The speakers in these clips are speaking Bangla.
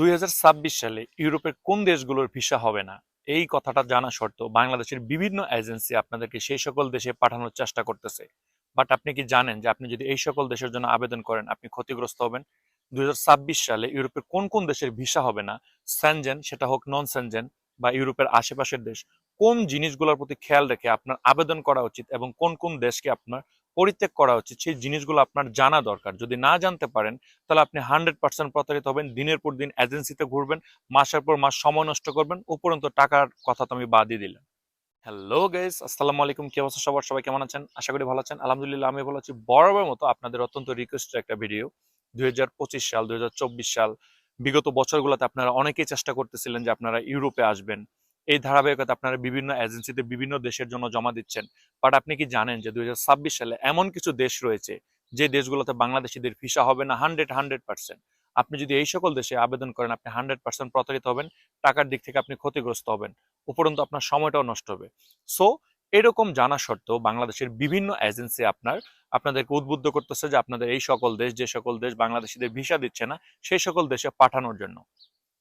দুই সালে ইউরোপের কোন দেশগুলোর ভিসা হবে না? এই কথাটা জানা সত্ত্বেও বাংলাদেশের বিভিন্ন এজেন্সি আপনাদেরকে সেই সকল দেশে পাঠানোর চেষ্টা করতেছে। বাট আপনি কি জানেন যে আপনি যদি এই সকল দেশের জন্য আবেদন করেন, আপনি ক্ষতিগ্রস্ত হবেন? দুই হাজার ছাব্বিশ সালে ইউরোপের কোন কোন দেশের ভিসা হবে না? স্যানজেন সেটা হোক নন স্যানজেন বা ইউরোপের আশেপাশের দেশ, কোন জিনিসগুলোর প্রতি খেয়াল রেখে আপনার আবেদন করা উচিত এবং কোন কোন দেশকে আপনার পরিত্যাগ করা উচিত, সেই জিনিসগুলো আপনার জানা দরকার। যদি না জানতে পারেন, তাহলে আপনি হান্ড্রেড পার্সেন্ট প্রতারিত হবেন, দিনের পর দিন এজেন্সিতে ঘুরবেন, মাসের পর মাস সময় নষ্ট করবেন, উপরন্ত টাকার কথা তো আমি বাদই দিলাম। হ্যালো গাইস আসসালামু আলাইকুম, কি অবস্থা সবার? সবাই কেমন আছেন? আশা করি ভালো আছেন। আলহামদুলিল্লাহ আমি ভালো আছি। বরাবর মতো আপনাদের অত্যন্ত রিকোয়েস্টের একটা ভিডিও দুই হাজার পঁচিশ সাল, দুই হাজার চব্বিশ সাল, বিগত বছরগুলোতে আপনারা অনেকেই চেষ্টা করতেছিলেন যে আপনারা ইউরোপে আসবেন। এই ধারাবাহিকতা আপনারা বিভিন্ন এজেন্সিতে বিভিন্ন দেশের জন্য জমা দিচ্ছেন। বাট আপনি কি জানেন যে দুই হাজার ছাব্বিশ সালে এমন কিছু দেশ রয়েছে, যে দেশগুলোতে বাংলাদেশিদের ভিসা হবে না হান্ড্রেড হান্ড্রেড পার্সেন্ট আপনি যদি এই সকল দেশে আবেদন করেন, আপনি হান্ড্রেড পার্সেন্ট প্রতারিত হবেন, টাকার দিক থেকে আপনি ক্ষতিগ্রস্ত হবেন। উপরন্তু আপনার সময়টাও নষ্ট হবে। সো এরকম জানা সত্ত্বেও বাংলাদেশের বিভিন্ন এজেন্সি আপনার, আপনাদেরকে উদ্বুদ্ধ করতেছে যে আপনাদের এই সকল দেশ, যে সকল দেশ বাংলাদেশিদের ভিসা দিচ্ছে না, সেই সকল দেশে পাঠানোর জন্য।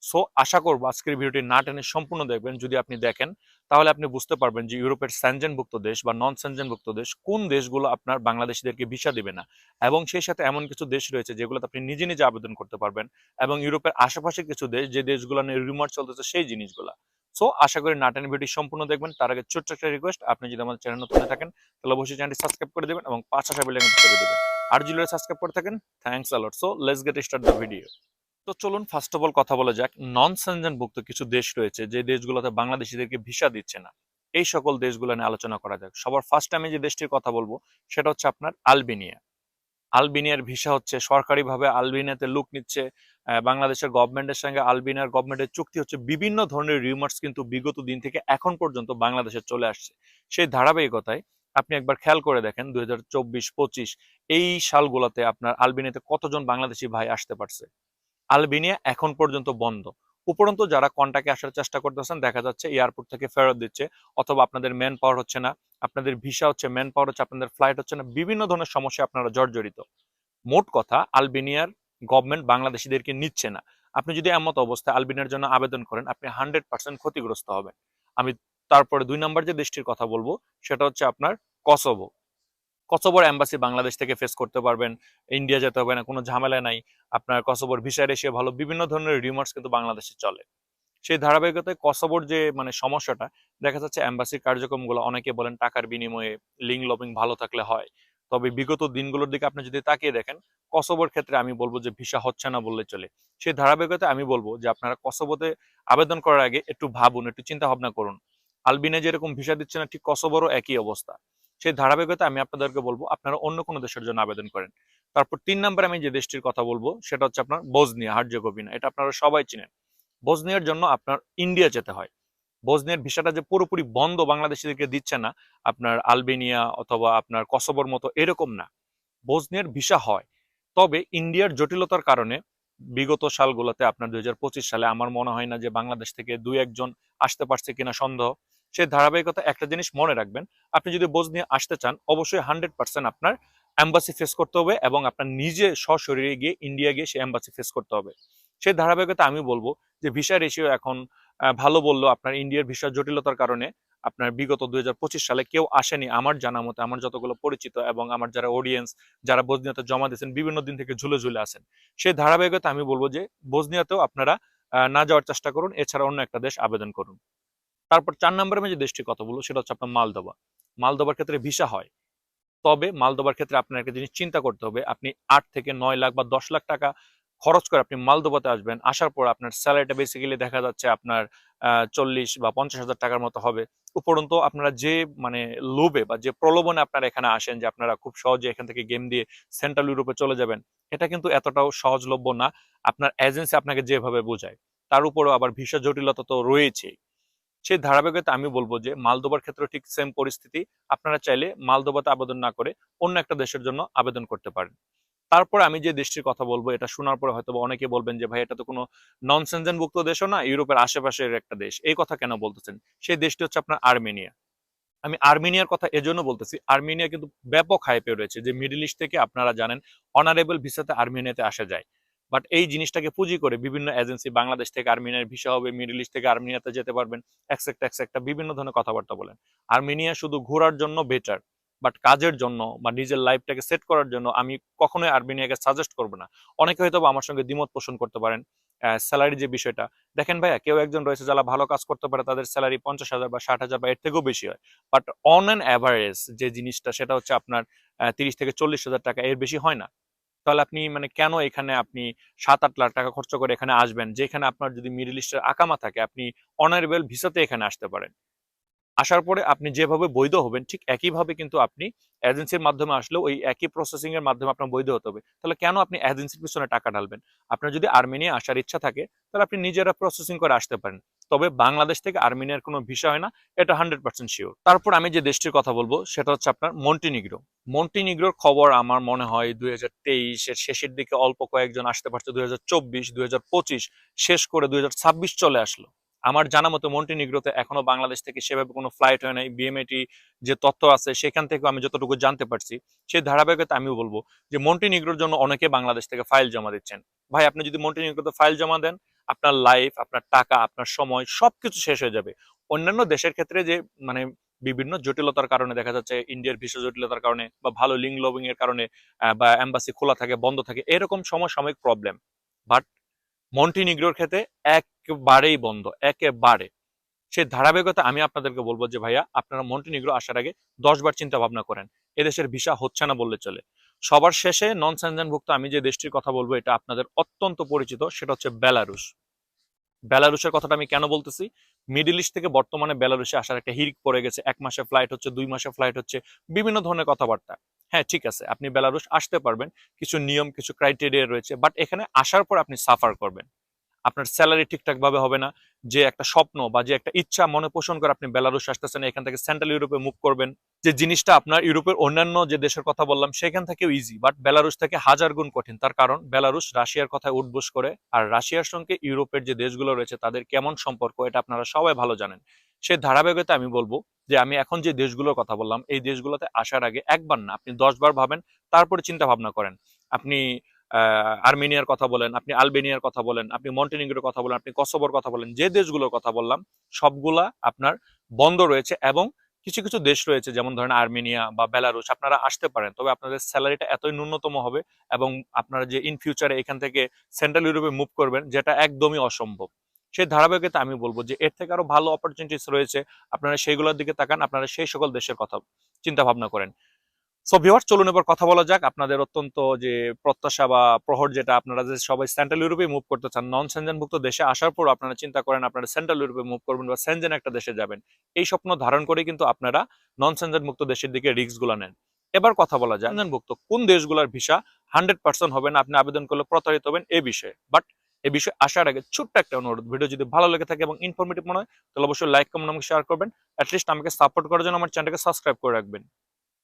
সো আশা করব আজকের ভিডিওটি না টেনে সম্পূর্ণ দেখবেন। যদি আপনি দেখেন, তাহলে আপনি বুঝতে পারবেন যে ইউরোপের স্যানজেনভুক্ত দেশ বা নন স্যানজেনভুক্ত দেশ কোন দেশগুলো আপনার বাংলাদেশিদেরকে ভিসা দিবে না। এবং সেই সাথে এমন কিছু দেশ রয়েছে যেগুলোতে আপনি নিজে নিজে আবেদন করতে পারবেন এবং ইউরোপের আশেপাশে কিছু দেশ যে দেশগুলো নিয়ে রিমোট চলতেছে সেই জিনিসগুলো। সো আশা করি নাটেন ভিডিও সম্পূর্ণ দেখবেন। তার আগে ছোট্ট একটা রিকোয়েস্ট আপনি যদি আমাদের চ্যানেল নতুন থাকেন, তাহলে অবশ্যই চ্যানেলটি সাবস্ক্রাইব করে দেবেন এবং পাঁচ আশা বেলে করে দেবেন। আর যদি সাবস্ক্রাইব করে থাকেন thanks a lot so let's get start the video তো চলুন ফার্স্ট অফ অল কথা বলা যাক। নন ভুক্ত কিছু দেশ রয়েছে যে দেশগুলোতে বাংলাদেশিদেরকে ভিসা দিচ্ছে না। এই সকল দেশগুলো নিয়ে আলোচনা করা যাক। সবার ফার্স্ট আমি যে দেশটির কথা বলব, সেটা হচ্ছে আপনার আলবেনিয়া। আলবেনিয়ার ভিসা হচ্ছে, সরকারিভাবে আলবেনিয়াতে লুক নিচ্ছে বাংলাদেশের গভর্নমেন্টের সঙ্গে আলবেনিয়ার গভর্নমেন্টের চুক্তি হচ্ছে, বিভিন্ন ধরনের রিউমার্স কিন্তু বিগত দিন থেকে এখন পর্যন্ত বাংলাদেশে চলে আসছে। সেই ধারাবাহিকতায় আপনি একবার খেয়াল করে দেখেন, দুই হাজার এই সালগুলোতে আপনার আলবেনিয়াতে কতজন বাংলাদেশি ভাই আসতে পারছে? আলবেনিয়া এখন পর্যন্ত বন্ধ। উপরন্তু যারা কন্টাকে আসার চেষ্টা করতেছেন, দেখা যাচ্ছে এয়ারপোর্ট থেকে ফেরত দিচ্ছে অথবা আপনাদের ম্যান পাওয়ার হচ্ছে না, আপনাদের ভিসা হচ্ছে ম্যান পাওয়ার হচ্ছে, আপনাদের ফ্লাইট হচ্ছে না, বিভিন্ন ধরনের সমস্যা আপনারা জর্জরিত। মোট কথা, আলবেনিয়ার গভর্নমেন্ট বাংলাদেশিদেরকে নিচ্ছে না। আপনি যদি এমত অবস্থায় আলবেনিয়ার জন্য আবেদন করেন, আপনি হান্ড্রেড পার্সেন্ট ক্ষতিগ্রস্ত হবেন। আমি তারপরে দুই নম্বর যে দেশটির কথা বলব, সেটা হচ্ছে আপনার কসোভো কসোভোর এম্বাসি বাংলাদেশ থেকে ফেস করতে পারবেন ইন্ডিয়া যেতে হবে না, কোনো ঝামেলা নাই। আপনার কসোভোর ভিসা রেশিও ভালো, বিভিন্ন ধরনের রিমার্স কিন্তু বাংলাদেশে চলে। সেই ধারাবাহিকতায় কসোভোর যে মানে সমস্যাটা, দেখা যাচ্ছে এম্বাসির কার্যক্রমগুলো, অনেকে বলেন টাকার বিনিময়ে লিঙ্ক লবিং ভালো থাকলে হয়। তবে বিগত দিনগুলোর দিকে আপনি যদি তাকিয়ে দেখেন, কসোভোর ক্ষেত্রে আমি বলব যে ভিসা হচ্ছে না বললে চলে। সেই ধারাবাহিকতায় আমি বলব যে আপনারা কসোভোতে আবেদন করার আগে একটু ভাবুন, একটু চিন্তা ভাবনা করুন। আলবিনে যেরকম ভিসা দিচ্ছে না, ঠিক কসোভোরও একই অবস্থা। সেই ধারাবাহিকতা আমি আপনাদেরকে বলব, আপনারা অন্য কোনো দেশের জন্য আবেদন করেন। তারপর তিন নম্বরে আমি যে দেশটির কথা বলব, সেটা হচ্ছে আপনার বজনিয়া হার্জেগোভিনা এটা আপনারা সবাই চিনেন। বজনিয়ার জন্য আপনার ইন্ডিয়া যেতে হয়। বজনিয়ার ভিসাটা যে পুরোপুরি বন্ধ বাংলাদেশিদেরকে দিচ্ছে না, আপনার আলবেনিয়া অথবা আপনার কসবর মতো এরকম না। বজনিয়ার ভিসা হয়। তবে ইন্ডিয়ার জটিলতার কারণে বিগত সালগুলোতে আপনার দুই হাজার পঁচিশ সালে আমার মনে হয় না যে বাংলাদেশ থেকে দুই একজন আসতে পারছে কিনা সন্দেহ। সেই ধারাবাহিকতা একটা জিনিস মনে রাখবেন, আপনি যদি বোঝ নিয়ে আসতে চান, অবশ্যই হান্ড্রেড পার্সেন্ট আপনার অ্যাম্বাসি ফেস করতে হবে এবং আপনার নিজে সশরীরে গিয়ে, ইন্ডিয়া গিয়ে সেই অ্যাম্বাসি ফেস করতে হবে। সেই ধারাবাহিকতা আমি বলব যে ভিসা রেশিও এখন ভালো বলল আপনার ইন্ডিয়ার ভিসার জটিলতার কারণে আপনার বিগত দুই হাজার পঁচিশ সালে কেউ আসেনি। আমার জানা মতে, আমার যতগুলো পরিচিত এবং আমার যারা অডিয়েন্স যারা বজনিয়াতে জমা দিয়েছেন, বিভিন্ন দিন থেকে ঝুলে ঝুলে আসেন সেই ধারাবাহিকতা আমি বলব যে বজনিয়াতেও আপনারা না যাওয়ার চেষ্টা করুন। এছাড়া অন্য একটা দেশ আবেদন করুন। তারপর চার নম্বরে আমি যে দেশটির কথা বলব, সেটা হচ্ছে আপনার মালদোবা। মালদোবার ক্ষেত্রে ভিসা হয়। তবে মালদোবার ক্ষেত্রে আপনার একটা জিনিস চিন্তা করতে হবে, আপনি আট থেকে নয় লাখ বা দশ লাখ টাকা খরচ করে আপনি মালদোবাতে আসবেন, আসার পর আপনার স্যালারিটা বেসিক্যালি দেখা যাচ্ছে আপনার চল্লিশ বা পঞ্চাশ হাজার টাকার মতো হবে। উপরন্তু আপনারা যে মানে লোভে বা যে প্রলোভনে আপনারা এখানে আসেন যে আপনারা খুব সহজে এখান থেকে গেম দিয়ে সেন্ট্রাল ইউরোপে চলে যাবেন, এটা কিন্তু এতটাও সহজলভ্য না। আপনার এজেন্সি আপনাকে যেভাবে বোঝায়, তার উপরেও আবার ভিসা জটিলতা তো রয়েছেই। সেই ধারাবাহিকতা আমি বলব যে মালদোবার ক্ষেত্রে ঠিক সেম পরিস্থিতি। আপনারা চাইলে মালদোবাতে আবেদন না করে অন্য একটা দেশের জন্য আবেদন করতে পারেন। তারপর আমি যে দেশটির কথা বলব, এটা শোনার পরে হয়তো অনেকে বলবেন যে, ভাই, এটা তো কোনো নন ভুক্ত দেশও না, ইউরোপের আশেপাশের একটা দেশ। এই কথা কেন বলতেছেন? সেই দেশটি হচ্ছে আপনার আর্মেনিয়া। আমি আর্মেনিয়ার কথা এজন্য বলতেছি, আর্মেনিয়া কিন্তু ব্যাপক হাইপে রয়েছে যে মিডল ইস্ট থেকে আপনারা জানেন অনারেবল ভিসাতে আর্মেনিয়াতে আসা যায়। বাট এই জিনিসটাকে পুঁজি করে বিভিন্ন এজেন্সি বাংলাদেশ থেকে আর্মেনিয়ার ভিসা হবে মিডল ইস্ট থেকে আর্মেনিয়াতে যেতে পারবেন এক্সেক্ট এক্সেক্টা বিভিন্ন ধরনের কথাবার্তা বলেন। আর্মেনিয়া শুধু ঘোরার জন্য বেটার বাট কাজের জন্য বা নিজের লাইফটাকে সেট করার জন্য আমি কখনোই আর্মেনিয়াকে সাজেস্ট করব না। অনেকে হয়তো আমার সঙ্গে দ্বিমত পোষণ করতে পারেন স্যালারি যে বিষয়টা। দেখেন ভাইয়া, কেউ একজন রয়েছে যারা ভালো কাজ করতে পারে, তাদের স্যালারি পঞ্চাশ হাজার বা ষাট হাজার বা এর থেকেও বেশি হয়। বাট অন অ্যান অ্যাভারেজ যে জিনিসটা, সেটা হচ্ছে আপনার তিরিশ থেকে চল্লিশ হাজার টাকা, এর বেশি হয় না। তাহলে আপনি মানে কেন এখানে আপনি সাত আট লাখ টাকা খরচ করে এখানে আসবেন? যেখানে আপনার যদি মিডল ইস্টের আকামা থাকে, আপনি অনারেবল ভিসাতে এখানে আসতে পারেন। আসার পরে আপনি যেভাবে বৈধ হবেন, ঠিক একইভাবে কিন্তু আপনি এজেন্সির মাধ্যমে আসলেও ওই একই প্রসেসিং এর মাধ্যমে আপনার বৈধ হতে হবে। তাহলে কেন আপনি এজেন্সির পিছনে টাকা ঢালবেন? আপনার যদি আর্মেনিয়া আসার ইচ্ছা থাকে, তাহলে আপনি নিজেরা প্রসেসিং করে আসতে পারেন। তবে বাংলাদেশ থেকে আর্মেনিয়ার কোনো ভিসা হয় না, এটা হান্ড্রেড পার্সেন্ট শিওর তারপর আমি যে দেশটির কথা বলব, সেটা হচ্ছে আপনার মন্টিনিগ্রো মন্টিনিগ্রোর খবর আমার মনে হয় দুই হাজার তেইশের শেষের দিকে অল্প কয়েকজন আসতে পারছে, দুই হাজার চব্বিশ, দুই হাজার পঁচিশ, শেষ করে দুই হাজার ছাব্বিশ চলে আসলো। আমার জানা মতো মন্টিনিগ্রোতে এখনও বাংলাদেশ থেকে সেভাবে কোনো ফ্লাইট হয় নাই বিএমএটি যে তথ্য আছে সেখান থেকে আমি যতটুকু জানতে পারছি, সেই ধারাবাহিকতা আমিও বলব যে মন্টিনিগ্রোর জন্য অনেকে বাংলাদেশ থেকে ফাইল জমা দিচ্ছেন। ভাই, আপনি যদি মন্টিনিগ্রোতে ফাইল জমা দেন, আপনার লাইফ আপনার টাকা, আপনার সময় সবকিছু শেষ হয়ে যাবে। অন্যান্য দেশের ক্ষেত্রে যে মানে বিভিন্ন জটিলতার কারণে দেখা যাচ্ছে ইন্ডিয়ার ভিসা জটিলতার কারণে বা ভালো লিঙ্ক লবিং এর কারণে বা এম্বাসি খোলা থাকে, বন্ধ থাকে, এরকম সমসাময়িক প্রবলেম বাট মন্টিনিগ্রোর ক্ষেত্রে একবারেই বন্ধ, একেবারে। সেই ধারাবাহিকতা আমি আপনাদেরকে বলব যে, ভাইয়া, আপনারা মন্টিনিগ্রো আসার আগে দশ বার চিন্তা ভাবনা করেন। এদেশের ভিসা হচ্ছে না বললে চলে। সবার শেষে নন ভুক্ত আমি যে দেশটির কথা বলব, এটা আপনাদের অত্যন্ত পরিচিত, সেটা হচ্ছে বেলারুশ। বেলারুশের কথাটা আমি কেন বলতেছি? মিডিল ইস্ট থেকে বর্তমানে বেলারুশে আসার একটা হিরিক পড়ে গেছে। এক মাসে ফ্লাইট হচ্ছে, দুই মাসে ফ্লাইট হচ্ছে, বিভিন্ন ধরনের কথাবার্তা। হ্যাঁ ঠিক আছে, আপনি বেলারুশ আসতে পারবেন, কিছু নিয়ম, কিছু ক্রাইটেরিয়া রয়েছে বাট এখানে আসার পর আপনি সাফার করবেন। আপনার স্যালারি ঠিকঠাক ভাবে হবে না, যে একটা স্বপ্ন বা যে একটা ইচ্ছা মনে পোষণ করে আপনি বেলারুশ আসতেছেন, এখান থেকে সেন্ট্রাল ইউরোপে মুভ করবেন, যে জিনিসটা আপনার ইউরোপের অন্যান্য যে দেশের কথা বললাম, সেখান থেকেও ইজি বাট বেলারুশ থেকে হাজার গুণ কঠিন, তার কারণ বেলারুশ রাশিয়ার কথায় উঠবোস করে, আর রাশিয়ার সঙ্গে ইউরোপের যে দেশগুলো রয়েছে, তাদের কেমন সম্পর্ক, এটা আপনারা সবাই ভালো জানেন। সেই ধারাবাহিকতা আমি বলব যে আমি এখন যে দেশগুলোর কথা বললাম, এই দেশগুলোতে আসার আগে একবার না, আপনি দশ বার ভাবেন, তারপরে চিন্তা ভাবনা করেন। আপনি আর্মেনিয়ার কথা বলেন, আপনি আলবেনিয়ার কথা বলেন, আপনি মন্টেনিগ্রোর কথা বলেন, আপনি কসোবোর কথা বলেন, যে দেশগুলোর কথা বললাম, সবগুলা আপনার বন্ধ রয়েছে এবং কিছু কিছু দেশ রয়েছে, যেমন ধরেন আর্মেনিয়া বা বেলারুস আপনারা আসতে পারেন। তবে আপনাদের স্যালারিটা এতই ন্যূনতম হবে এবং আপনারা যে ইন ফিউচারে এখান থেকে সেন্ট্রাল ইউরোপে মুভ করবেন, যেটা একদমই অসম্ভব। সেই ধারাবাহিকতা আমি বলব যে এর থেকে আরও ভালো অপরচুনিটিস রয়েছে। আপনারা সেইগুলোর দিকে তাকান, আপনারা সেই সকল দেশের কথা চিন্তা ভাবনা করেন। সো ভিওয়ার চলুন এবার কথা বলা যাক। আপনাদের অত্যন্ত যে প্রত্যাশা বা প্রহর যেটা, আপনারা যে সবাই সেন্ট্রাল ইউরোপে মুভ করতে চান নন সেনজেনভুক্ত দেশে আসার পর আপনারা চিন্তা করেন, আপনারা সেন্ট্রাল ইউরোপে মুভ করবেন বা সেনজেন একটা দেশে যাবেন। এই স্বপ্ন ধারণ করে কিন্তু আপনারা নন সেনজেন মুক্ত দেশের দিকে রিস্কগুলা নেন। এবার কথা বলা যায় ভুক্ত কোন দেশগুলোর ভিসা হান্ড্রেড পার্সেন্ট হবে না? আপনি আবেদন করলে প্রতারিত হবেন এ বিষয়ে। বাট এই বিষয়ে আসার আগে ছোট্ট একটা অনুরোধ। ভিডিও যদি ভালো লেগে থাকে এবং ইনফরমেটিভ মনে হয়, তাহলে অবশ্যই লাইক কমেন্ট আমাকে শেয়ার করবেন। অ্যাটলিস্ট আমাকে সাপোর্ট করার জন্য আমার চ্যানেলকে সাবস্ক্রাইব করে রাখবেন।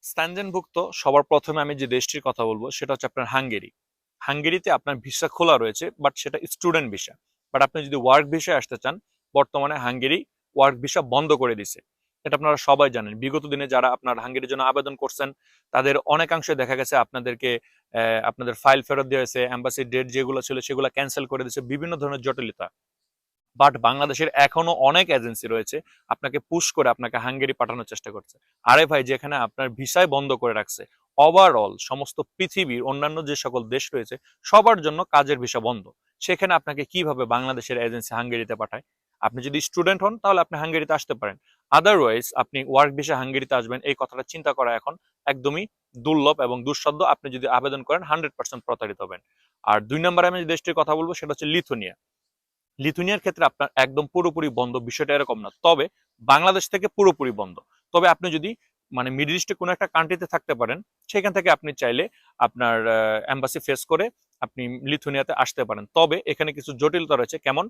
স্ট্যান্ডেনভুক্ত সবার প্রথমে আমি যে দেশটির কথা বলব, সেটা হচ্ছে আপনার হাঙ্গেরি হাঙ্গেরিতে আপনার ভিসা খোলা রয়েছে বাট সেটা স্টুডেন্ট ভিসা বাট আপনি যদি ওয়ার্ক ভিসায় আসতে চান, বর্তমানে হাঙ্গেরি ওয়ার্ক ভিসা বন্ধ করে দিছে। এটা আপনারা সবাই জানেন। বিগত দিনে যারা আপনার হাঙ্গেরির জন্য আবেদন করছেন, তাদের অনেকাংশে দেখা গেছে আপনাদেরকে আপনাদের ফাইল ফেরত দেওয়া হয়েছে অ্যাম্বাসি ডেট যেগুলো ছিল সেগুলো ক্যান্সেল করে দিয়েছে, বিভিন্ন ধরনের জটিলতা। বাট বাংলাদেশের এখনও অনেক এজেন্সি রয়েছে, আপনাকে পুশ করে আপনাকে হাঙ্গেরি পাঠানোর চেষ্টা করছে। আরে ভাই, যেখানে আপনার ভিসায় বন্ধ করে রাখছে। ওভারঅল সমস্ত পৃথিবীর অন্যান্য যে সকল দেশ রয়েছে, সবার জন্য কাজের ভিসা বন্ধ। সেখানে আপনাকে কীভাবে বাংলাদেশের এজেন্সি হাঙ্গেরিতে পাঠায়? আপনি যদি স্টুডেন্ট হন, তাহলে আপনি হাঙ্গেরিতে আসতে পারেন। আদারওয়াইজ আপনি ওয়ার্ক ভিসা হাঙ্গেরিতে আসবেন, এই কথাটা চিন্তা করা এখন একদমই দুর্লভ এবং দুঃসাধ্য। আপনি যদি আবেদন করেন হান্ড্রেড পার্সেন্ট প্রতারিত হবেন। আর দুই নম্বরে আমি যে দেশটির কথা বলব, সেটা হচ্ছে লিথুনিয়া। লিথুনিয়ার ক্ষেত্রে আপনার একদম পুরোপুরি বন্ধ, বিষয়টা এরকম না। তবে বাংলাদেশ থেকে পুরোপুরি বন্ধ। তবে আপনি যদি মানে মিডল ইস্টে কোনো একটা কান্ট্রিতে থাকতে পারেন, সেখান থেকে আপনি চাইলে আপনার এম্বাসি ফেস করে আপনি লিথুনিয়াতে আসতে পারেন। তবে এখানে কিছু জটিলতা রয়েছে। কেমন?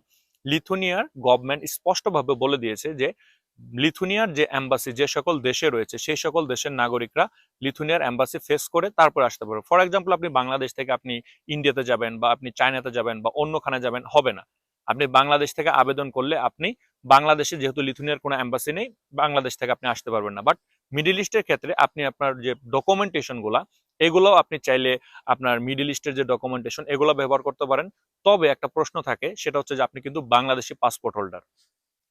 লিথুনিয়ার গভর্নমেন্ট স্পষ্টভাবে বলে দিয়েছে যে লিথুনিয়ার যে এম্বাসি যে সকল দেশে রয়েছে, সেই সকল দেশের নাগরিকরা লিথুনিয়ার এম্বাসি ফেস করে তারপর আসতে পারবে। ফর এক্সাম্পল আপনি বাংলাদেশ থেকে আপনি ইন্ডিয়াতে যাবেন বা আপনি চায়নাতে যাবেন বা অন্যখানে যাবেন, হবে না। আপনি বাংলাদেশ থেকে আবেদন করলে আপনি বাংলাদেশে যেহেতু লিথুনিয়ার কোনো অ্যাম্বাসি নেই, বাংলাদেশ থেকে আপনি আসতে পারবেন না। বাট মিডিল ইস্টের ক্ষেত্রে আপনি আপনার যে ডকুমেন্টেশনগুলা এগুলো আপনি চাইলে আপনার মিডিল ইস্টের যে ডকুমেন্টেশন এগুলো ব্যবহার করতে পারেন। তবে একটা প্রশ্ন থাকে, সেটা হচ্ছে যে আপনি কিন্তু বাংলাদেশি পাসপোর্ট হোল্ডার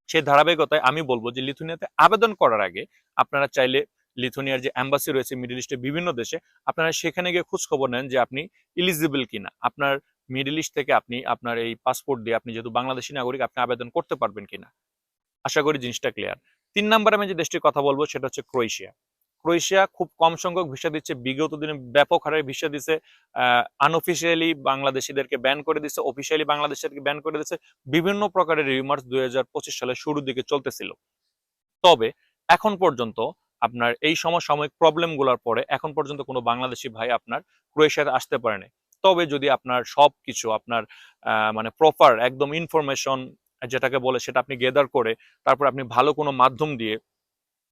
সেই ধারাবাহিকতায় আমি বলব যে লিথুনিয়াতে আবেদন করার আগে আপনারা চাইলে লিথুনিয়ার যে অ্যাম্বাসি রয়েছে মিডিল ইস্টের বিভিন্ন দেশে, আপনারা সেখানে গিয়ে খোঁজ খবর নেন যে আপনি ইলিজিবল কিনা। আপনার মিডিল ইস্ট থেকে আপনি আপনার এই পাসপোর্ট দিয়ে আপনি যেহেতু বাংলাদেশি নাগরিক, আপনি আবেদন করতে পারবেন কিনা। আশা করি জিনিসটা ক্লিয়ার তিন নাম্বার আমি যে দেশটির কথা বলব সেটা হচ্ছে ক্রোয়েশিয়া ক্রোয়েশিয়া খুব কম সংখ্যক ভিসা দিচ্ছে। বিগত দিনে ব্যাপক হারে ভিসা দিচ্ছে আনঅফিসিয়ালি বাংলাদেশিদেরকে ব্যান করে দিচ্ছে অফিসিয়ালি বাংলাদেশিদেরকে ব্যান করে দিচ্ছে বিভিন্ন প্রকারের রিমার্স দুই সালের শুরুর দিকে চলতেছিল। তবে এখন পর্যন্ত আপনার এই সমসাময়িক প্রবলেমগুলার পরে এখন পর্যন্ত কোনো বাংলাদেশি ভাই আপনার ক্রোয়েশিয়াতে আসতে পারেনি তবে যদি আপনার সব কিছু আপনার মানে প্রপার একদম ইনফরমেশন যেটাকে বলে সেটা আপনি গেদার করে, তারপর আপনি ভালো কোনো মাধ্যম দিয়ে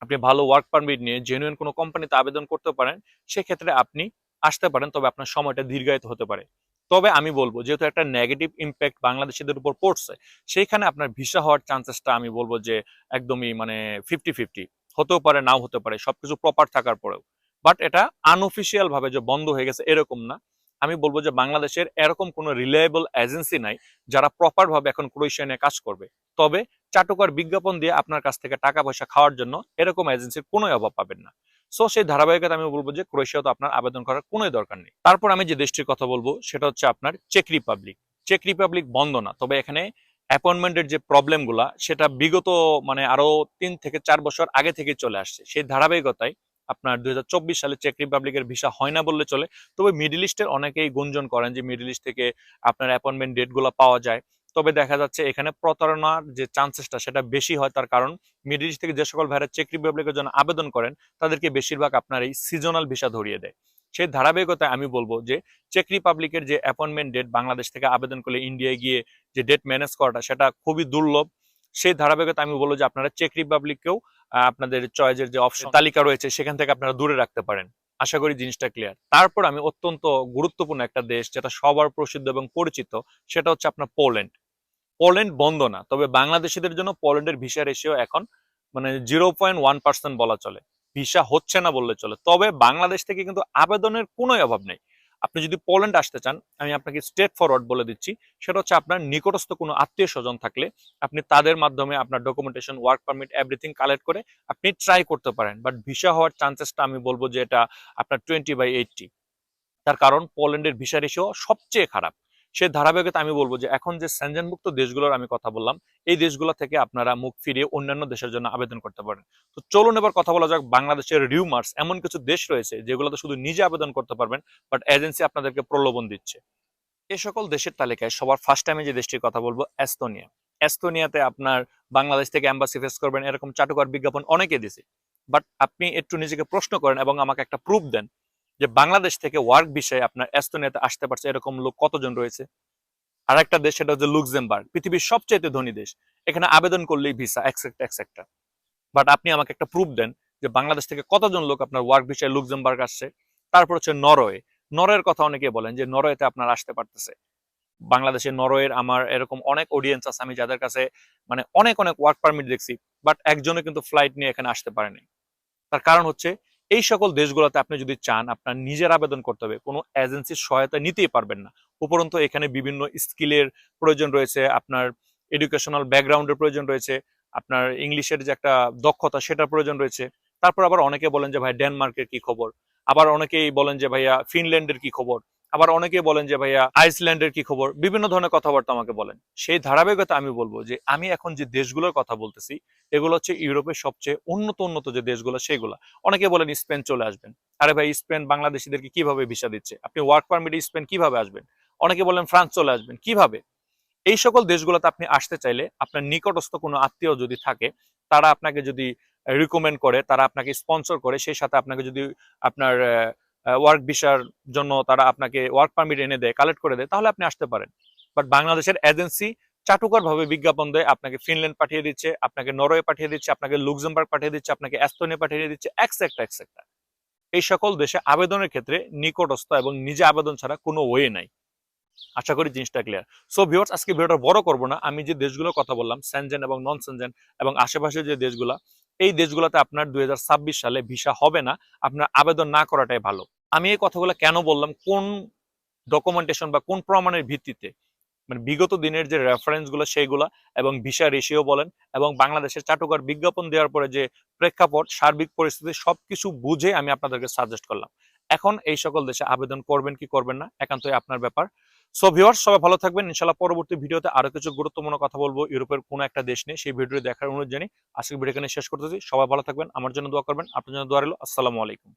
আপনি ভালো ওয়ার্ক পারমিট নিয়ে জেনুইন কোনো কোম্পানিতে আবেদন করতে পারেন, সেক্ষেত্রে আপনি আসতে পারেন, তবে আপনার সময়টা দীর্ঘায়িত হতে পারে। তবে আমি বলব, যেহেতু একটা নেগেটিভ ইম্প্যাক্ট বাংলাদেশিদের উপর পড়ছে, সেইখানে আপনার ভিসা হওয়ার চান্সেসটা আমি বলব যে একদমই মানে ফিফটি ফিফটি হতেও পারে, নাও হতে পারে, সবকিছু প্রপার থাকার পরেও। বাট এটা আনঅফিসিয়াল ভাবে যে বন্ধ হয়ে গেছে, এরকম না। আমি বলব যে বাংলাদেশের এরকম কোনো রিলায়েবল এজেন্সি নাই, যারা প্রপার ভাবে এখন ক্রোয়েশিয়া নিয়ে কাজ করবে। তবে চাটুকার বিজ্ঞাপন দিয়ে আপনার কাছ থেকে টাকা পয়সা খাওয়ার জন্য এরকম এজেন্সির কোনো অভাব পাবেন না। সো সেই ধারাবাহিকতা আমি বলব যে ক্রোয়েশিয়াতে আপনার আবেদন করার কোনো দরকার নেই। তারপর আমি যে দেশটির কথা বলব, সেটা হচ্ছে আপনার চেক রিপাবলিক চেক রিপাবলিক বন্ধ না, তবে এখানে অ্যাপয়েন্টমেন্টের যে প্রবলেমগুলা সেটা বিগত মানে আরও তিন থেকে চার বছর আগে থেকে চলে আসছে। সেই ধারাবাহিকতায় আপনার দুই হাজার চব্বিশ সালে চেক রিপাবলিকের ভিসা হয় না বললে চলে। তবে মিডিল ইস্টের অনেকেই গুঞ্জন করেন যে মিডিল ইস্ট থেকে আপনার অ্যাপয়েন্টমেন্ট ডেটগুলো পাওয়া যায়। তবে দেখা যাচ্ছে এখানে প্রতারণার যে চান্সেসটা সেটা বেশি হয় তার কারণ মিডিল ইস্ট থেকে যে সকল ভাইরা চেক রিপাবলিকের জন্য আবেদন করেন, তাদেরকে বেশিরভাগ আপনার এই সিজনাল ভিসা ধরিয়ে দেয়। সেই ধারাবাহিকতায় আমি বলব যে চেক রিপাবলিকের যে অ্যাপয়েন্টমেন্ট ডেট বাংলাদেশ থেকে আবেদন করলে ইন্ডিয়ায় গিয়ে যে ডেট ম্যানেজ করাটা সেটা খুবই দুর্লভ। সেই ধারাবাহিকতা আমি বলব যে আপনারা চেক রিপাবলিককেও আপনাদের চয়েসের যে অপশন তালিকা রয়েছে সেখান থেকে আপনারা দূরে রাখতে পারেন। আশা করি জিনিসটা ক্লিয়ার তারপর আমি অত্যন্ত গুরুত্বপূর্ণ একটা দেশ যেটা সবার প্রসিদ্ধ এবং পরিচিত, সেটা হচ্ছে আপনার পোল্যান্ড পোল্যান্ড বন্ধ না, তবে বাংলাদেশিদের জন্য পোল্যান্ডের ভিসা রেশিও এখন মানে জিরো পয়েন্ট ওয়ান পার্সেন্ট বলা চলে। ভিসা হচ্ছে না বললে চলে। তবে বাংলাদেশ থেকে কিন্তু আবেদনের কোনো অভাব নেই। আপনি যদি পোল্যান্ড আসতে চান, আমি আপনাকে স্টেট ফরওয়ার্ড বলে দিচ্ছি, সেটা হচ্ছে আপনার নিকটস্থ কোনো আত্মীয় স্বজন থাকলে আপনি তাদের মাধ্যমে আপনার documentation work permit everything collect করে আপনি ট্রাই করতে পারেন। বাট ভিসা হওয়ার চান্সেসটা আমি বলব যে এটা আপনার টোয়েন্টি বাই এইটটি তার কারণ পোল্যান্ডের ভিসা রেশিও সবচেয়ে খারাপ। সেই ধারাবাহিকতা আমি বলব যে এখন যে স্যানজনমুক্ত দেশগুলোর আমি কথা বললাম, এই দেশগুলো থেকে আপনারা মুখ ফিরিয়ে অন্যান্য দেশের জন্য আবেদন করতে পারেন। তো চলুন এবার কথা বলা যাক বাংলাদেশের রিউমার্স। এমন কিছু দেশ রয়েছে যেগুলোতে শুধু নিজে আবেদন করতে পারবেন বাট এজেন্সি আপনাদেরকে প্রলোভন দিচ্ছে। এ সকল দেশের তালিকায় সবার ফার্স্ট টাইমে যে দেশটির কথা বলব, এস্তোনিয়া। এস্তোনিয়াতে আপনার বাংলাদেশ থেকে অ্যাম্বাসি ফেস করবেন, এরকম চাটুকার বিজ্ঞাপন অনেকে দিছে। বাট আপনি একটু নিজেকে প্রশ্ন করেন এবং আমাকে একটা প্রুফ দেন যে বাংলাদেশ থেকে ওয়ার্ক বিষয়ে আপনার এস্তোনিয়াতে আসতে পারছে এরকম লোক কতজন রয়েছে? আর একটা দেশ সেটা হচ্ছে লুক্সেমবার্গ, পৃথিবীর সবচেয়ে ধনী দেশ। এখানে আবেদন করলেই ভিসা একসেক্টা একসেক্টা বাট আপনি আমাকে একটা প্রুফ দেন যে বাংলাদেশ থেকে কতজন লোক আপনার ওয়ার্ক বিষয়ে লুক্সেমবার্গ আসছে। তারপর হচ্ছে নরওয়ে। নরওয়ের কথা অনেকে বলেন যে নরওয়েতে আপনার আসতে পারতেছে। বাংলাদেশে নরওয়ের আমার এরকম অনেক অডিয়েন্স আছে, আমি যাদের কাছে মানে অনেক অনেক ওয়ার্ক পারমিট দেখছি বাট একজনও কিন্তু ফ্লাইট নিয়ে এখানে আসতে পারেনি। তার কারণ হচ্ছে এই সকল দেশগুলোতে আপনি যদি চান, আপনার নিজের আবেদন করতে হবে। কোনো এজেন্সির সহায়তা নিতেই পারবেন না। উপরন্তু এখানে বিভিন্ন স্কিলের প্রয়োজন রয়েছে, আপনার এডুকেশনাল ব্যাকগ্রাউন্ডের প্রয়োজন রয়েছে, আপনার ইংলিশের যে একটা দক্ষতা সেটার প্রয়োজন রয়েছে। তারপর আবার অনেকে বলেন যে, ভাই, ডেনমার্কের কি খবর? আবার অনেকেই বলেন যে, ভাইয়া, ফিনল্যান্ডের কি খবর? আবার অনেকে বলেন যে, ভাইয়া, আইসল্যান্ডের কি খবর? বিভিন্ন ধরনের কথাবার্তা আমাকে বলেন। সেই ধারাবাহিকতা আমি বলব যে, আমি এখন যে দেশগুলোর কথা বলতেছি, এগুলো হচ্ছে ইউরোপের সবচেয়ে উন্নত উন্নত যে দেশগুলো সেগুলো অনেকে বলেন স্পেন চলে আসবেন। আরে ভাই, স্পেন বাংলাদেশিদেরকে কীভাবে ভিসা দিচ্ছে? আপনি ওয়ার্ক পারমিটে স্পেন কীভাবে আসবেন? অনেকে বলেন ফ্রান্স চলে আসবেন। কীভাবে? এই সকল দেশগুলোতে আপনি আসতে চাইলে আপনার নিকটস্থ কোনো আত্মীয় যদি থাকে, তারা আপনাকে যদি রিকমেন্ড করে, তারা আপনাকে স্পন্সর করে, সেই সাথে আপনাকে যদি আপনার ওয়ার্ক ভিসার জন্য তারা আপনাকে ওয়ার্ক পারমিট এনে দেয় কালেক্ট করে দেয়, তাহলে আপনি আসতে পারেন। বাট বাংলাদেশের এজেন্সি চাটুকার ভাবে বিজ্ঞাপন দেয়, আপনাকে ফিনল্যান্ড পাঠিয়ে দিচ্ছে, আপনাকে নরওয়ে পাঠিয়ে দিচ্ছে, আপনাকে লুক্সেমবার্গ পাঠিয়ে দিচ্ছে, আপনাকে এস্তোনিয়া পাঠিয়ে দিচ্ছে একসেক্টা একসেক্টা এই সকল দেশে আবেদনের ক্ষেত্রে নিকটস্থ এবং নিজে আবেদন ছাড়া কোনো ওয়ে নাই। আশা করি জিনিসটা ক্লিয়ার সো ভিউয়ার্স আজকে ভিডিওটা বড় করব না। আমি যে দেশগুলোর কথা বললাম সেনজেন এবং নন সেনজেন এবং আশেপাশে যে দেশগুলা এই দেশগুলোতে আপনার দুই সালে ভিসা হবে না, আপনার আবেদন না করাটাই ভালো। আমি এই কথাগুলো কেন বললাম? কোন ডকুমেন্টেশন বা কোন প্রমাণের ভিত্তিতে? মানে বিগত দিনের যে রেফারেন্সগুলো সেইগুলা এবং ভিসা রেশিও বলেন এবং বাংলাদেশের চাটুকার বিজ্ঞাপন দেওয়ার পরে যে প্রেক্ষাপট, সার্বিক পরিস্থিতি সবকিছু বুঝে আমি আপনাদেরকে সাজেস্ট করলাম। এখন এই সকল দেশে আবেদন করবেন কি করবেন না? একান্তই আপনার ব্যাপার। সো ভিওয়ার্স সবাই ভালো থাকবেন। ইনশাল্লাহ পরবর্তী ভিডিওতে আরও কিছু গুরুত্বপূর্ণ কথা বলব ইউরোপের কোনো একটা দেশ নিয়ে। সেই ভিডিওটি দেখার অনুরোধ জানি আজকে ভিডিও এখানে শেষ করতেছি। সবাই ভালো থাকবেন। আমার জন্য দোয়া করবেন। আপনার জন্য দোয়া রইল। আসসালামু আলাইকুম।